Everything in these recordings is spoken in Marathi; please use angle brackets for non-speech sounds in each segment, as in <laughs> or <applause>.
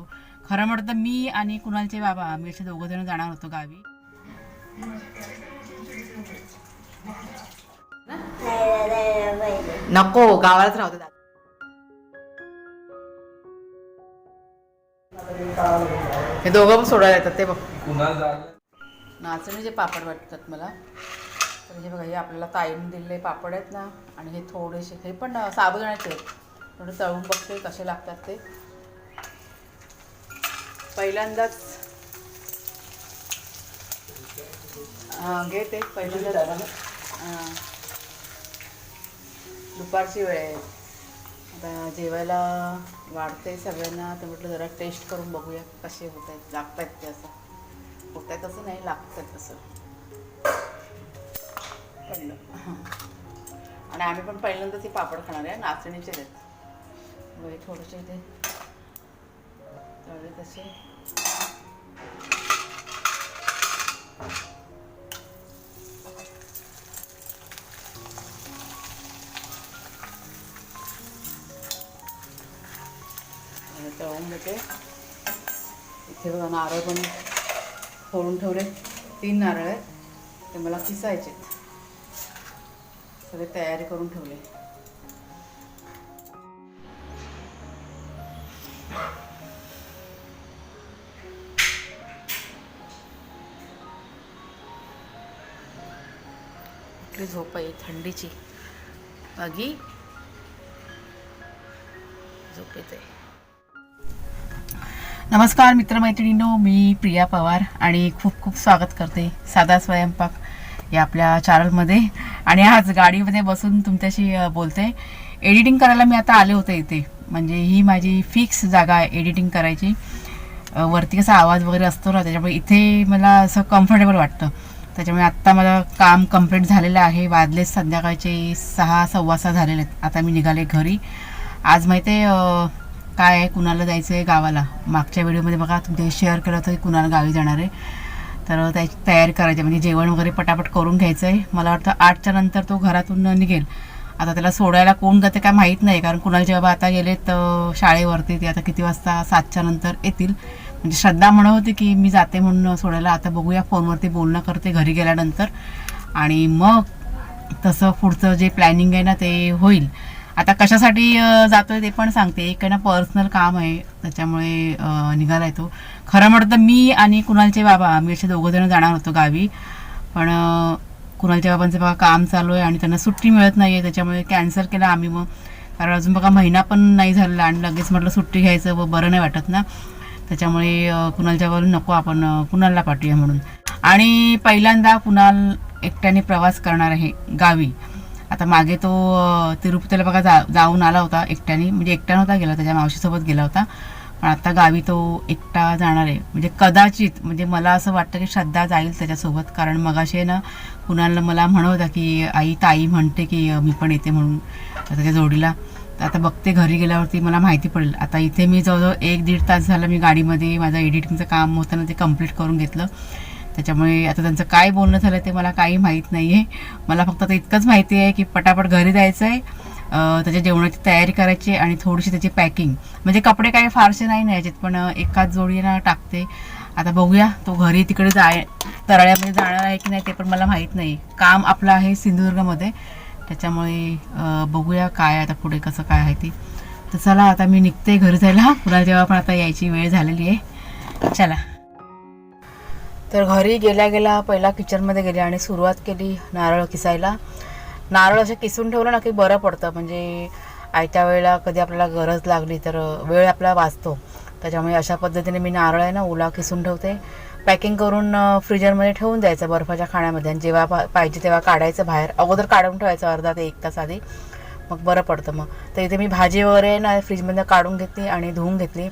येतो खरं म्हटलं तर मी आणि कुणालचे बाबा आम्ही असे दोघं जण जाणार होतो गावी. नको गावालाच राहतो हे दोघं पण सोडायला येतात ते बघ. नाचणीचे पापड वाटतात मला तर हे बघा हे आपल्याला ताईने दिलेले पापड आहेत ना आणि हे थोडेसे हे पण साबुदाण्याचे आहेत. थोडे तळून बघते कसे लागतात ते. पहिल्यांदाच. हां घे ते पहिल्यांदाच. हां. दुपारची वेळ आहे. आता जेवायला वाढते सगळ्यांना तर म्हटलं जरा टेस्ट करून बघूया कसे होत आहेत लागत आहेत ते असं. होत आहेत असं नाही लागत आहेत तसं पडलं. आणि आम्ही पण पहिल्यांदाच हे पापड खाणार आहे नाचणीचे आहेत. थोडेसे ते तळे तसे. तळून इथे बघा नारळ पण फोडून ठेवले. तीन नारळ आहेत. ते मला किसायचे सगळे तयारी करून ठेवले. कुठली झोप आहे थंडीची. बागी. झोप येते. नमस्कार मित्रमैत्रिणींनो. मी प्रिया पवार आणि खूप खूप स्वागत करते साधा स्वयंपाक या आपल्या चॅनलमध्ये आणि आज गाडीमध्ये बसून तुमच्याशी बोलते. एडिटिंग करायला मी आता आले होते इथे. म्हणजे ही माझी फिक्स जागा आहे एडिटिंग करायची. वरती कसा आवाज वगैरे असतो ना त्याच्यामुळे इथे मला असं कम्फर्टेबल वाटतं. त्याच्यामुळे आत्ता मला काम कंप्लीट झालेलं आहे. वाजले संध्याकाळचे सहा सव्वा सहा झालेले आहेत. आता मी निघाले घरी. आज माहिती आहे काय आहे कुणाला जायचं आहे गावाला? मागच्या व्हिडिओमध्ये बघा तुमच्या शेअर केलं होतं की कुणाला गावी जाणार आहे. तर त्याची तयारी करायची म्हणजे जेवण वगैरे पटापट करून घ्यायचं आहे. मला वाटतं आठच्या नंतर तो घरातून निघेल. आता त्याला सोडायला कोण जाते काय माहीत नाही. कारण कुणाला बाबा आता गेलेत तर शाळेवरती ते आता किती वाजता? सातच्या नंतर येतील. म्हणजे श्रद्धा म्हणत होती की मी जाते म्हणून सोडायला. आता बघूया फोनवरती बोलणं करते घरी गेल्यानंतर. आणि मग तसं पुढचं जे प्लॅनिंग आहे ना ते होईल. आता कशासाठी जातोय ते पण सांगते. एक आहे ना पर्सनल काम आहे. त्याच्यामुळे निघाला निघालाय तो. खरं म्हटलं तर मी आणि कुणालचे बाबा आम्ही असे दोघं जण जाणार होतो गावी. पण कुणालच्या बाबांचं बघा काम चालू आहे आणि त्यांना सुट्टी मिळत नाही आहे त्याच्यामुळे कॅन्सल केलं आम्ही मग. कारण अजून बघा महिना पण नाही झालेला आणि लगेच म्हटलं सुट्टी घ्यायचं व बरं नाही वाटत ना. त्याच्यामुळे कुणालच्या बाबा नको आपण कुणालला पाठवूया म्हणून. आणि पहिल्यांदा कुणाल एकट्याने प्रवास करणार आहे गावी. आता मागे तो तिरुपतीला बघा जा जाऊन आला होता एकट्याने. म्हणजे एकटा नव्हता गेला त्याच्या मावशीसोबत गेला होता. पण आता गावी तो एकटा जाणार आहे. म्हणजे कदाचित म्हणजे मला असं वाटतं की श्रद्धा जाईल त्याच्यासोबत. कारण मगाशी आहे ना कुणाला मला म्हणवता की आई ताई म्हणते की मी पण येते म्हणून. त्याच्या जोडीला. तर आता बघते घरी गेल्यावरती मला माहिती पडेल. आता इथे मी जवळजवळ एक दीड तास झालं मी गाडीमध्ये माझं एडिटिंगचं काम होतं ना ते कंप्लीट करून घेतलं. त्याच्यामुळे आता त्यांचं काय बोलणं झालं ते मला काही माहीत नाही आहे मला फक्त आता इतकंच माहिती आहे की पटापट घरी जायचं आहे त्याच्या जेवणाची तयारी करायची आणि थोडीशी त्याची पॅकिंग. म्हणजे कपडे काही फारसे नाही न्यायचेत पण एकाच जोडीनं टाकते. आता बघूया तो घरी तिकडे जाय तराळ्यामध्ये जाणार आहे की नाही ते पण मला माहीत नाही. काम आपलं आहे सिंधुदुर्गमध्ये. त्याच्यामुळे बघूया काय आता पुढे कसं काय आहे ते. तर चला आता मी निघते घरी जायला. पुन्हा जेव्हा पण आता यायची वेळ झालेली आहे. चला. तर घरी गेल्या गेल्या पहिला किचनमध्ये गेले आणि सुरुवात केली नारळ किसायला. नारळ असे किसून ठेवलं ना की बरं पडतं. म्हणजे आयत्या वेळेला कधी आपल्याला गरज लागली तर वेळ आपला वाचतो. त्याच्यामुळे अशा पद्धतीने मी नारळ आहे ना ओला किसून ठेवते. पॅकिंग करून फ्रीजरमध्ये ठेवून द्यायचं बर्फाच्या खाण्यामध्ये. आणि जेव्हा पा- पाहिजे तेव्हा काढायचं बाहेर. अगोदर काढून ठेवायचं अर्धा ते एक तास आधी. मग बरं पडतं मग. तर इथे मी भाजी वगैरे ना फ्रीजमधनं काढून घेतली आणि धुवून घेतली.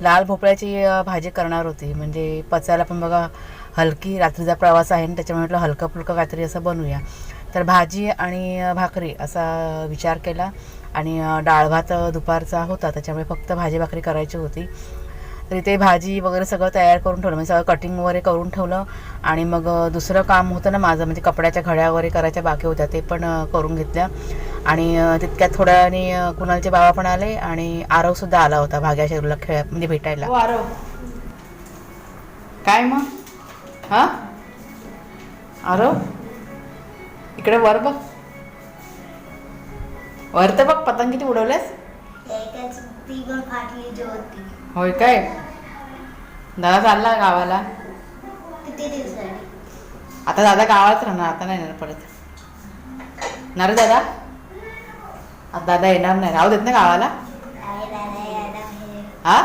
लाल भोपळ्याची भाजी करणार होती. म्हणजे पचायला पण बघा हलकी रात्रीचा प्रवास आहे आणि त्याच्यामुळे म्हटलं हलकं फुलकं काहीतरी असं बनवूया. तर भाजी आणि भाकरी असा विचार केला आणि डाळ भात दुपारचा होता. त्याच्यामुळे फक्त भाजी भाकरी करायची होती. तर इथे भाजी वगैरे सगळं तयार करून ठेवलं. म्हणजे सगळं कटिंग वगैरे करून ठेवलं आणि मग दुसरं काम होतं ना माझं म्हणजे कपड्याच्या घड्या वगैरे करायच्या बाकी होत्या ते पण करून घेतल्या. आणि तितक्यात थोड्याने कुणालचे बाबा पण आले आणि आरवसुद्धा आला होता भाग्या शेरूला खेळ म्हणजे भेटायला. आरव. काय मग? हा? आरव? इकडे वर बघ. वर तर बघ पतंग किती उडवल्यास होय काय? दादा चालला गावाला. आता दादा गावात राहणार आता नाही येणार परत. ना रे दादा? आता दादा येणार नाही. राहू देत ना गावाला? हा.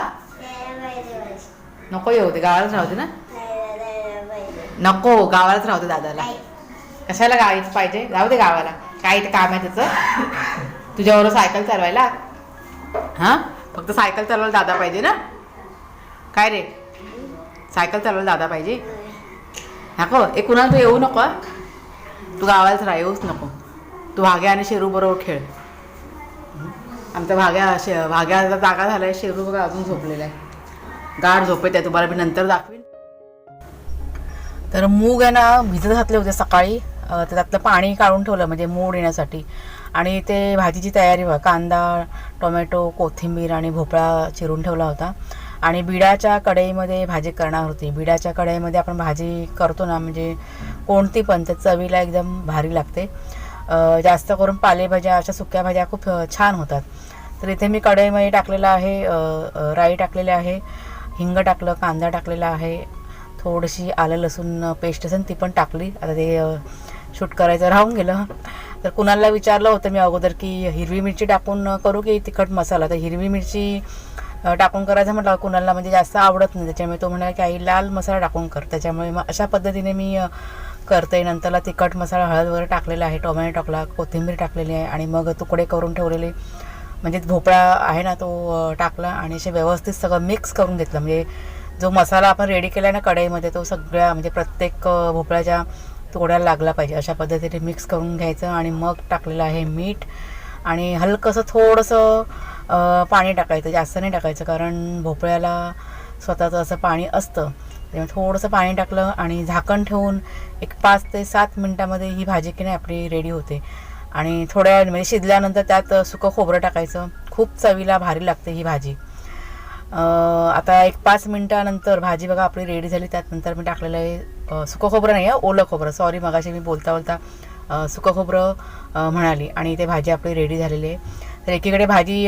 नको येऊ दे गावालाच राहू दे ना नाही दादा यायला पाहिजे नको गावालाच राहू दे दादाला. कशाला गावाच पाहिजे? जाऊ दे गावाला. काय ते काम आहे त्याचं? तुझ्यावर सायकल चालवायला? हा? फक्त सायकल चालवायला दादा पाहिजे ना? काय रे? सायकल चालवायला दादा पाहिजे? नको ए कुणाला तू येऊ नको? तू गावालाच राहा येऊच नको. तू भाग्या आणि शेरू बरोबर खेळ? आमचा भाग्या शे भाग्याचा जागा झालाय शेरू बघा अजून झोपलेला आहे. गाढ झोपेत आहे तुम्हाला मी नंतर दाखवीन. तर मूग आहे ना भिजत घातले होते सकाळी. त्यातलं पाणी काढून ठेवलं म्हणजे मूड येण्यासाठी. आणि ते भाजीची तयारी व्हा कांदा टोमॅटो कोथिंबीर आणि भोपळा चिरून ठेवला होता. आणि बिडाच्या कढईमध्ये भाजी करणार होती. बिडाच्या कढईमध्ये आपण भाजी करतो ना म्हणजे कोणती पण त्या चवीला एकदम भारी लागते. जास्त करून पालेभाज्या अशा सुक्या भाज्या खूप छान होतात. तर इथे मी कढईमध्ये टाकलेलं आहे राई टाकलेले आहे हिंग टाकलं कांदा टाकलेला आहे थोडीशी आलं लसूण पेस्ट असेल ती पण टाकली. आता ते शूट करायचं राहून गेलं. तर कुणाला विचारलं होतं मी अगोदर की हिरवी मिरची टाकून करू की तिखट मसाला? तर हिरवी मिरची टाकून करायचं म्हटलं कुणाला म्हणजे जास्त आवडत नाही. त्याच्यामुळे तो म्हणाला की आई लाल मसाला टाकून कर. त्याच्यामुळे मग अशा पद्धतीने मी करते. नंतरला तिखट मसाला हळद वगैरे टाकलेला आहे. टोमॅटो टाकला कोथिंबीर टाकलेली आहे आणि मग तुकडे करून ठेवलेले. म्हणजे भोपळा आहे ना तो टाकला आणि असे व्यवस्थित सगळं मिक्स करून घेतलं. म्हणजे जो मसाला आपण रेडी केला ना कढईमध्ये तो सगळ्या म्हणजे प्रत्येक भोपळ्याच्या तोड्याला लागला पाहिजे. अशा पद्धतीने मिक्स करून घ्यायचं आणि मग टाकलेलं आहे मीठ आणि हलकंसं थोडंसं पाणी टाकायचं. जास्त नाही टाकायचं कारण भोपळ्याला स्वतःचं असं पाणी असतं. त्यामुळे थोडंसं पाणी टाकलं आणि झाकण ठेवून एक पाच ते सात मिनटामध्ये ही भाजी की नाही आपली रेडी होते. आणि थोड्या म्हणजे शिजल्यानंतर त्यात सुकं खोबरं टाकायचं. खूप चवीला भारी लागते ही भाजी. आता एक पाच मिनटानंतर भाजी बघा आपली रेडी झाली. त्यानंतर मी टाकलेलं आहे सुकं खोबरं नाही आहे ओलं खोबरं. सॉरी मगाशी मी बोलता बोलता सुकं खोबरं म्हणाली आणि ते भाजी आपली रेडी झालेली आहे. तर एकीकडे भाजी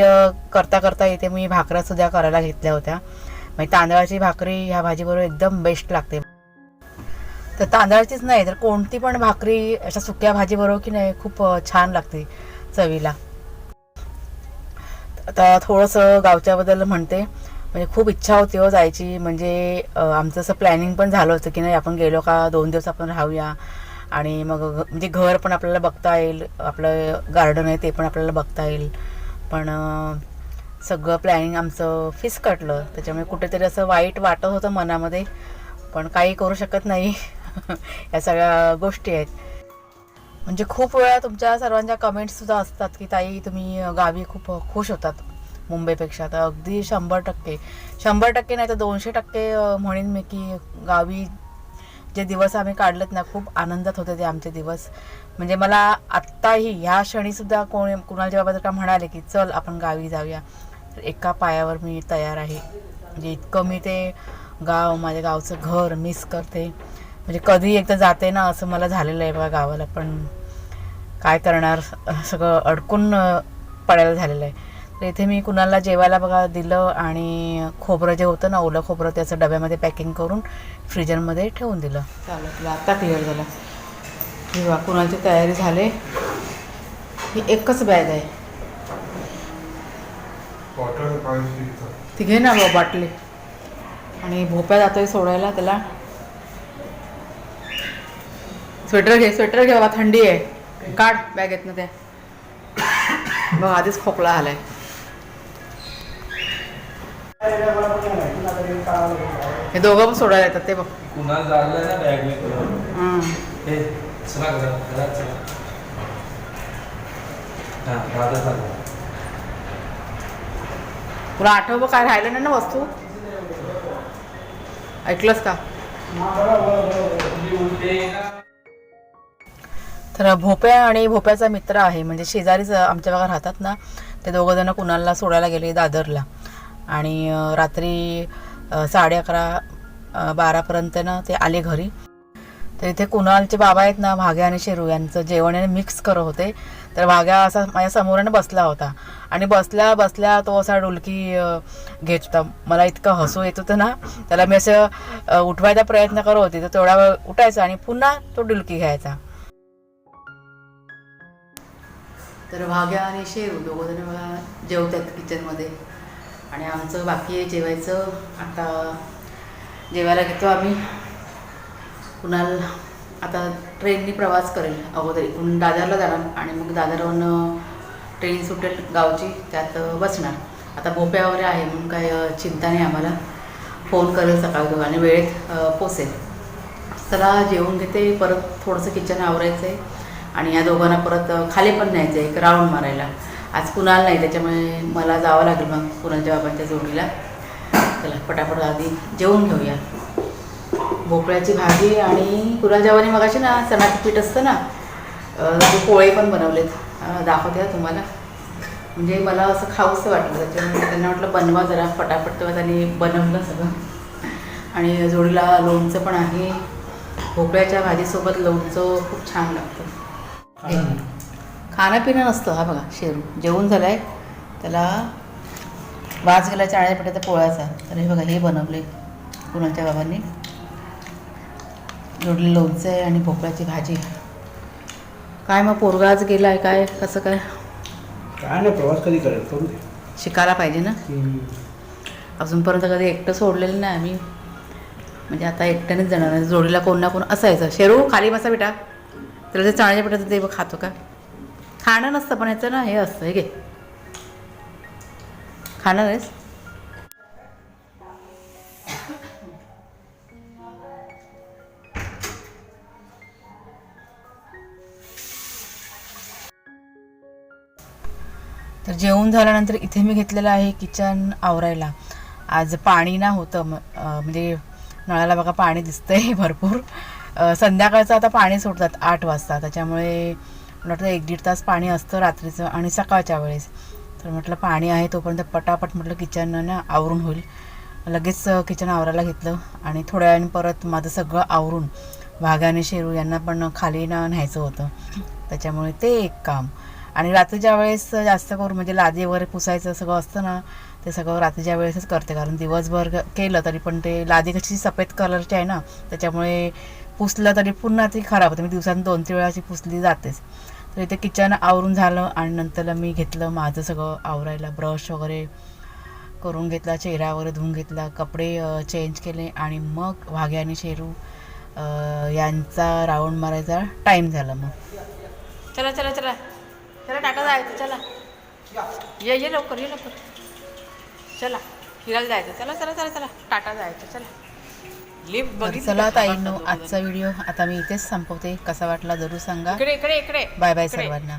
करता करता इथे मी भाकऱ्यासुद्धा करायला घेतल्या होत्या. म्हणजे तांदळाची भाकरी ह्या भाजीबरोबर एकदम बेस्ट लागते. तर तांदळाचीच नाही तर कोणती पण भाकरी अशा सुक्या भाजीबरोबर की नाही खूप छान लागते चवीला. आता थोडंसं गावच्याबद्दल म्हणते. म्हणजे खूप इच्छा होती हो जायची. म्हणजे आमचं असं प्लॅनिंग पण झालं होतं की नाही आपण गेलो का दोन दिवस आपण राहूया. आणि मग म्हणजे घर पण आपल्याला बघता येईल. आपलं गार्डन आहे ते पण आपल्याला बघता येईल. पण सगळं प्लॅनिंग आमचं फिसकटलं त्याच्यामुळे कुठेतरी असं वाईट वाटत होतं मनामध्ये. पण काही करू शकत नाही. <laughs> या सगळ्या गोष्टी आहेत. म्हणजे खूप वेळा तुमच्या सर्वांच्या कमेंट्स सुद्धा असतात की ताई तुम्ही गावी खूप खुश होतात मुंबईपेक्षा. तर अगदी शंभर टक्के. शंभर टक्के नाही तर दोनशे टक्के म्हणेन मी की गावी जे दिवस आम्ही काढलेत ना खूप आनंदात होते ते आमचे दिवस. म्हणजे मला आत्ताही ह्या क्षणीसुद्धा कोण कुणाच्या बाबा जर का म्हणाले की चल आपण गावी जाऊया. तर एका पायावर मी तयार आहे. म्हणजे इतकं मी ते गाव माझ्या गावचं घर मिस करते. म्हणजे कधी एकदा जाते ना असं मला झालेलं आहे बघा गावाला पण काय करणार? सगळं अडकून पडायला झालेलं आहे. तर इथे मी कुणाला जेवायला बघा दिलं आणि खोबरं जे होतं ना ओलं खोबरं त्याचं डब्यामध्ये पॅकिंग करून फ्रीजरमध्ये ठेवून दिलं. चालेल तुला आता क्लिअर झालं. बघा कुणाची तयारी झाली? ही एकच बॅग आहे. ती घे ना बा बाटली आणि भोप्या जातोय सोडायला त्याला. स्वेटर घे स्वेटर घे बाबा थंडी आहे. काढ बॅगेतनं त्या बघ आधीच खोकला आलाय. हे दोघं पण सोडायला येतात ते बघ. कुणाल झालं ना बॅग मी हं. हे चला घरात घरात चला. हा दादा चालला तुला आठव काय राहिलं नाही ना वस्तू? ऐकलंस का? तर भोप्या आणि भोप्याचा मित्र आहे. म्हणजे शेजारीच आमच्या भागात राहतात ना ते दोघं जण कुणालला सोडायला गेले दादरला. आणि रात्री साडे अकरा बारापर्यंत ना ते आले घरी. तर इथे कुणालचे बाबा आहेत ना भाग्या आणि शेरू यांचं जेवण आहे मिक्स करत होते. तर भाग्या असा माझ्या समोराने बसला होता. आणि बसल्या बसल्या तो असा डुलकी घेत होता. मला इतकं हसू येत होतं ना त्याला मी असं उठवायचा प्रयत्न करत होते. तर तेवढा वेळ उठायचा आणि पुन्हा तो डुलकी घ्यायचा. तर भाग्या आणि शेरू दोघंजण जण जेवतात किचनमध्ये आणि आमचं बाकी आहे जेवायचं. आता जेवायला घेतो आम्ही. कुणाल आता ट्रेननी प्रवास करेल अगोदर. इकडून दादरला जाणार आणि मग दादरवरून ट्रेन सुटेल गावची. त्यात बसणार. आता बोप्या वगैरे आहे म्हणून काय चिंता नाही आम्हाला. फोन करेल सकाळी तो आणि वेळेत पोसेल पोचेल. चला जेवून घेते. परत थोडंसं किचन आवरायचं आहे आणि या दोघांना परत खाली पण न्यायचं आहे एक राऊंड मारायला. आज कुणाल नाही त्याच्यामुळे मला जावं लागेल मग कुणालच्या बाबांच्या जोडीला. चला पटापट आधी जेवून घेऊया. भोपळ्याची भाजी आणि कुणालच्यावानी मगाशी ना चणाचं पीठ असतं ना ते पोळे पण बनवलेत. दाखवते तुम्हाला. म्हणजे मला असं खाऊसं वाटलं त्याच्यामुळे त्यांना वाटलं बनवा जरा फटाफट तेव्हा त्यांनी बनवलं सगळं. आणि जोडीला लोणचं पण आहे. भोपळ्याच्या भाजीसोबत लोणचं खूप छान लागतं. खाणं. पिणं नसतं हा बघा शेरू. जेवण झालं आहे त्याला वाज गेला चाळ्या पिठाचा पोळ्याचा. तर हे बघा हे बनवले कुणाच्या बाबांनी. जोडले लोणचं आहे आणि भोपळ्याची भाजी. काय मग पोरगा आज गेला आहे काय? कसं काय? काय नाही प्रवास कधी करेल? शिकायला पाहिजे ना. अजूनपर्यंत कधी एकटं सोडलेलं नाही आम्ही. म्हणजे आता एकट्यानेच जाणार. जोडीला कोण ना कोण असायचं. शेरू खाली बसा बेटा. त्याला ते चाळण्याच्या पिठाचं ते खातो का? खाणं नसतं पण याचं ना हे असतं हे घे. खाणार आहेस? तर जेवण झाल्यानंतर इथे मी घेतलेलं आहे किचन आवरायला. आज पाणी ना होतं म्हणजे नळाला बघा पाणी दिसतंय <laughs> भरपूर. संध्याकाळचं आता पाणी सोडतात आठ वाजता. त्याच्यामुळे मला वाटतं एक दीड तास पाणी असतं रात्रीचं आणि सकाळच्या वेळेस. तर म्हटलं पाणी आहे तोपर्यंत पटापट म्हटलं किचन ना आवरून होईल. लगेच किचन आवरायला घेतलं आणि थोड्या वेळाने परत माझं सगळं आवरून वाघ शेरू यांना पण खाली ना न्यायचं होतं. त्याच्यामुळे ते एक काम. आणि रात्रीच्या वेळेस जास्त करून म्हणजे लादी वगैरे पुसायचं सगळं असतं ना ते सगळं रात्रीच्या वेळेसच करते. कारण दिवसभर केलं तरी पण ते लादी कशी सफेद कलरची आहे ना त्याच्यामुळे पुसलं तरी पुन्हा ती खराब होते. मी दिवसात दोन तीन वेळा अशी पुसली जातेच. तर इथे किचन आवरून झालं आणि नंतर मी घेतलं माझं सगळं आवरायला. ब्रश वगैरे करून घेतला चेहरा वगैरे धुवून घेतला कपडे चेंज केले आणि मग वाघे आणि शेरू यांचा राऊंड मारायचा टाईम झाला मग. चला चला चला. चला टाका जायचं. चला. ये ये लवकर ये लवकर. चला. फिरायला जायचं. चला चला चला चला. टाटा जायचं. चला. लिफ्ट चला? ताईंनो आजचा व्हिडिओ आता मी इथेच संपवते. कसा वाटला जरूर सांगा. इकडे इकडे इकडे. Bye bye. सर्वांना.